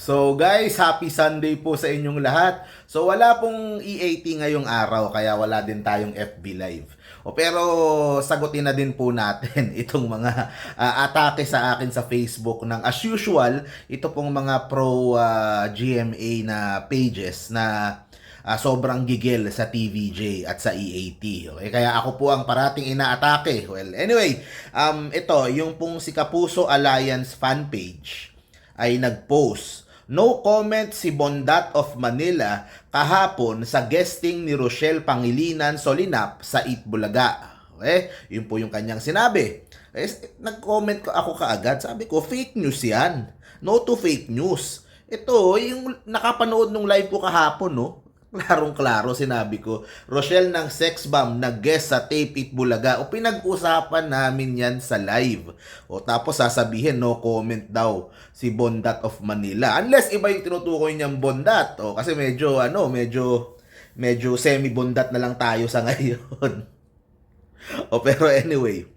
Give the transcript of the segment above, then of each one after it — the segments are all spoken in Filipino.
So guys, happy Sunday po sa inyong lahat. So wala pong EAT ngayong araw kaya wala din tayong FB Live. O pero sagutin na din po natin itong mga ah, atake sa akin sa Facebook ng as usual, ito pong mga pro ah, GMA na pages na ah, sobrang gigil sa TVJ at sa EAT. Okay? Kaya ako po ang parating inaatake. Well, anyway, um, ito, yung pong si Kapuso Alliance fan page ay nag-post. No comment si Bondat of Manila kahapon sa guesting ni Rochelle Pangilinan Solinap sa Eat Bulaga. Okay? Yun po yung kanyang sinabi. Eh, nag-comment ko ako kaagad. Sabi ko, fake news yan. No to fake news. Ito, yung nakapanood nung live ko kahapon, no? Klarong-klaro sinabi ko. Rochelle ng sex bomb nag-guest sa Tape It Bulaga. O pinag-usapan namin yan sa live. O tapos sasabihin no comment daw si Bondat of Manila. Unless iba yung tinutukoy niyang Bondat. O kasi medyo ano, medyo medyo semi-bondat na lang tayo sa ngayon. o pero anyway,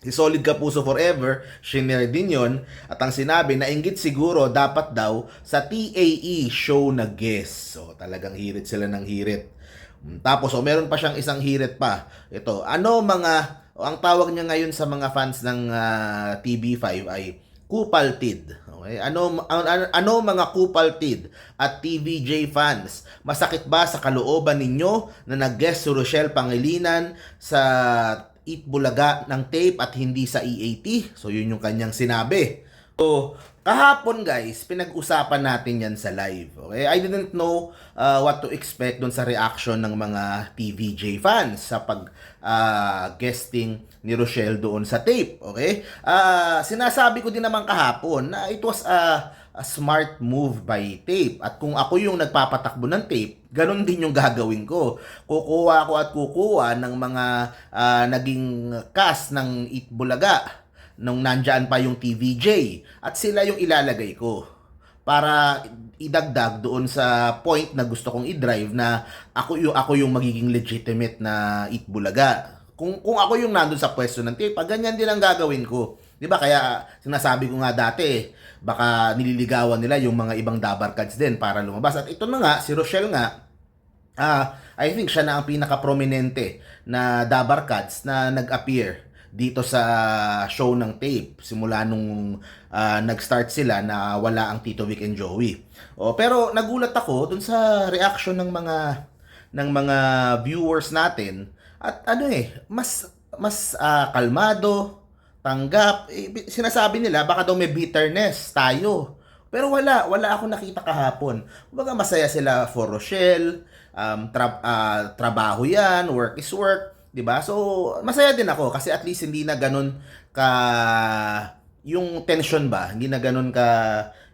Si Solid Kapuso Forever, shinare din yon at ang sinabi na inggit siguro dapat daw sa TAE show na guest. So talagang hirit sila ng hirit. Mm, Tapos oh, meron pa siyang isang hirit pa. Ito, ano mga oh, ang tawag niya ngayon sa mga fans ng ah, TB5 ay kupaltid. Okay? Ano, ano- ano mga kupaltid at TVJ fans? Masakit ba sa kalooban ninyo na nag-guest si Rochelle Pangilinan sa Eat Bulaga ng tape at hindi sa EAT? So yun yung kanyang sinabi. So, kahapon guys, pinag-usapan natin yan sa live. Okay? I didn't know uh, what to expect dun sa reaction ng mga TVJ fans sa pag uh, guesting ni Rochelle doon sa tape. Okay? Ah, sinasabi ko din naman kahapon na it was a, a smart move by tape. At kung ako yung nagpapatakbo ng tape, ganun din yung gagawin ko. Kukuha ko at kukuha ng mga ah, naging cast ng Eat Bulaga nung nandyan pa yung TVJ at sila yung ilalagay ko para idagdag doon sa point na gusto kong i-drive na ako yung ako yung magiging legitimate na Eat Bulaga. Kung kung ako yung nandun sa pwesto ng tape, ganyan din ang gagawin ko. 'Di ba? Kaya sinasabi ko nga dati, eh, baka nililigawan nila yung mga ibang dabar cards din para lumabas. At ito na nga, si Rochelle nga, Ah, I think siya na ang pinaka-prominente na Dabar Cats na nag-appear dito sa show ng tape simula nung ah, nag-start sila na wala ang Tito Vic and Joey. Oh, pero nagulat ako dun sa reaction ng mga ng mga viewers natin at ano eh mas mas ah, kalmado, tanggap. Eh, bi- sinasabi nila baka daw may bitterness tayo. Pero wala, wala ako nakita kahapon. Kumbaga masaya sila for Rochelle, um, tra- ah, trabaho yan, work is work, 'di ba? So, masaya din ako kasi at least hindi na ganun ka yung tension ba, hindi na ganun ka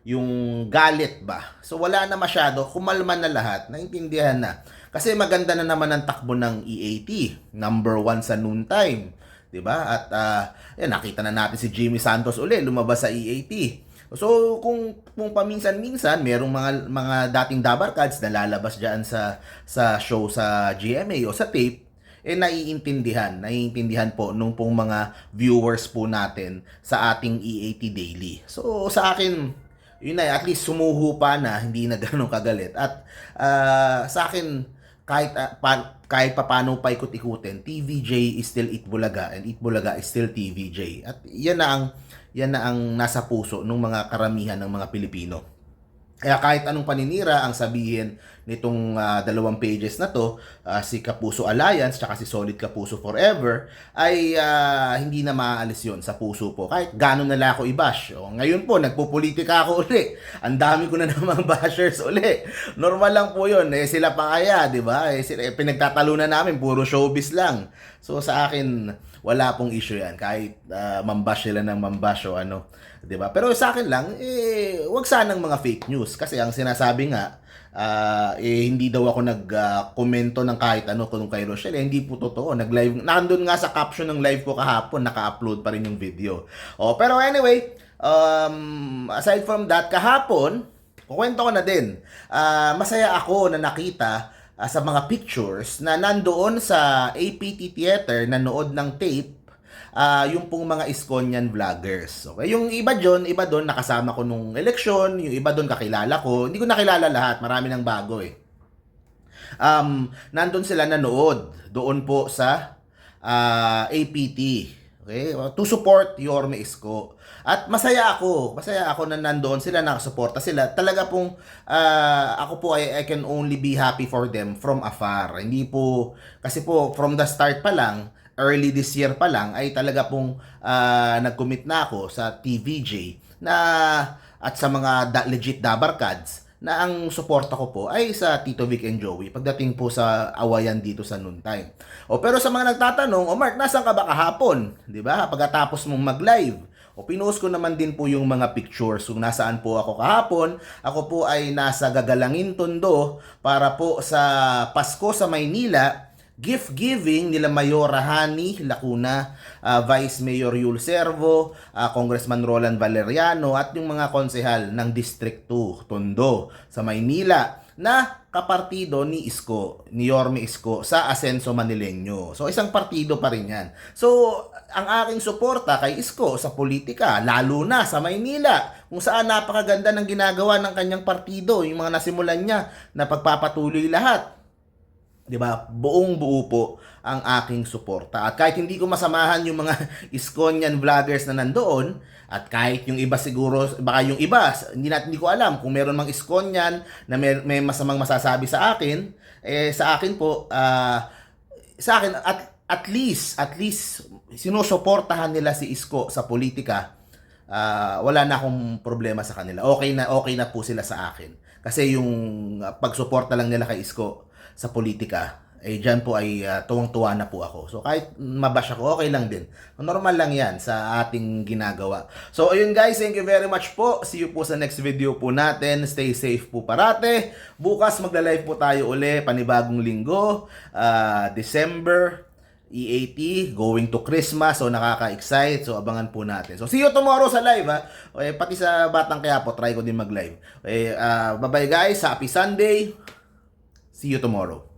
yung galit ba. So wala na masyado, kumalma na lahat, naintindihan na. Kasi maganda na naman ang takbo ng EAT, number one sa noontime. 'Di ba? At ah, yan, nakita na natin si Jimmy Santos uli lumabas sa EAT. So kung kung paminsan-minsan merong mga mga dating Dabar Cards na lalabas diyan sa sa show sa GMA o sa tape eh naiintindihan, naiintindihan po nung pong mga viewers po natin sa ating EAT Daily. So sa akin, yun na, at least sumuho pa na, hindi na ganun kagalit. At ah, sa akin, kahit ah, pa, kahit paano pa ikot-ikutin, TVJ is still Eat Bulaga and Eat Bulaga is still TVJ. At yan na ang yan na ang nasa puso ng mga karamihan ng mga Pilipino. Kaya kahit anong paninira ang sabihin nitong ah, dalawang pages na to, ah, si Kapuso Alliance tsaka si Solid Kapuso Forever, ay ah, hindi na maaalis yon sa puso po. Kahit gano'n nila ako i-bash. O, ngayon po, nagpupolitika ako uli. Ang dami ko na namang bashers uli. Normal lang po yon Eh, sila pa kaya, di ba? Eh, sila, eh, pinagtatalunan namin, puro showbiz lang. So sa akin, wala pong issue yan. Kahit ah, mambash sila ng mambash o ano. 'di ba? Pero sa akin lang eh wag sanang mga fake news kasi ang sinasabi nga ah, eh hindi daw ako nag-komento ng kahit ano kung kay Rochelle. Eh, hindi po totoo. Nag-live nandun nga sa caption ng live ko kahapon, naka-upload pa rin yung video. Oh, pero anyway, um, aside from that, kahapon, kukwento ko na din. Ah, masaya ako na nakita ah, sa mga pictures na nandoon sa APT Theater nanood ng tape ah, yung pong mga Iskonian vloggers. Okay? Yung iba doon, iba doon nakasama ko nung eleksyon, yung iba doon kakilala ko. Hindi ko nakilala lahat, marami nang bago eh. Um, nandun sila nanood doon po sa ah, APT. Okay? To support Yorme Isko. At masaya ako. Masaya ako na nandoon sila, nakasuporta sila. Talaga pong ah, ako po ay I can only be happy for them from afar. Hindi po, kasi po from the start pa lang, early this year pa lang, ay talaga pong ah, nag-commit na ako sa TVJ na at sa mga da- legit Dabarkads na ang suporta ko po ay sa Tito Vic and Joey pagdating po sa awayan dito sa noontime. O pero sa mga nagtatanong, o Mark, nasan ka ba kahapon? 'Di ba? Pagkatapos mong mag-live. O pinost ko naman din po yung mga pictures kung nasaan po ako kahapon. Ako po ay nasa Gagalangin Tondo para po sa Pasko sa Maynila gift giving nila Mayor Hani Lacuna, ah, Vice Mayor Yul Servo, ah, Congressman Roland Valeriano at yung mga konsehal ng District 2 Tondo sa Maynila na kapartido ni Isko, ni Yorme Isko sa Asenso Manileño. So isang partido pa rin yan. So ang aking suporta kay Isko sa politika, lalo na sa Maynila, kung saan napakaganda ng ginagawa ng kanyang partido, yung mga nasimulan niya na pagpapatuloy lahat. 'Di ba? Buong buo po ang aking suporta. At kahit hindi ko masamahan yung mga Iskonian vloggers na nandoon, at kahit yung iba siguro, baka yung iba, hindi natin hindi ko alam kung meron mang Iskonian na may, may masamang masasabi sa akin, eh sa akin po, ah, sa akin at at least, at least sinusuportahan nila si Isko sa politika. Ah, wala na akong problema sa kanila. Okay na okay na po sila sa akin. Kasi yung pagsuporta lang nila kay Isko sa politika, eh dyan po ay ah, tuwang-tuwa na po ako. So kahit mabash ako, okay lang din. Normal lang yan sa ating ginagawa. So ayun guys, thank you very much po. See you po sa next video po natin. Stay safe po parate. Bukas magla-live po tayo uli, panibagong linggo, ah, December EAT, going to Christmas, so nakaka-excite, so abangan po natin. So see you tomorrow sa live ha. Okay, pati sa Batang Quiapo, try ko din mag-live. Okay, ah, bye-bye guys, happy Sunday. See you tomorrow.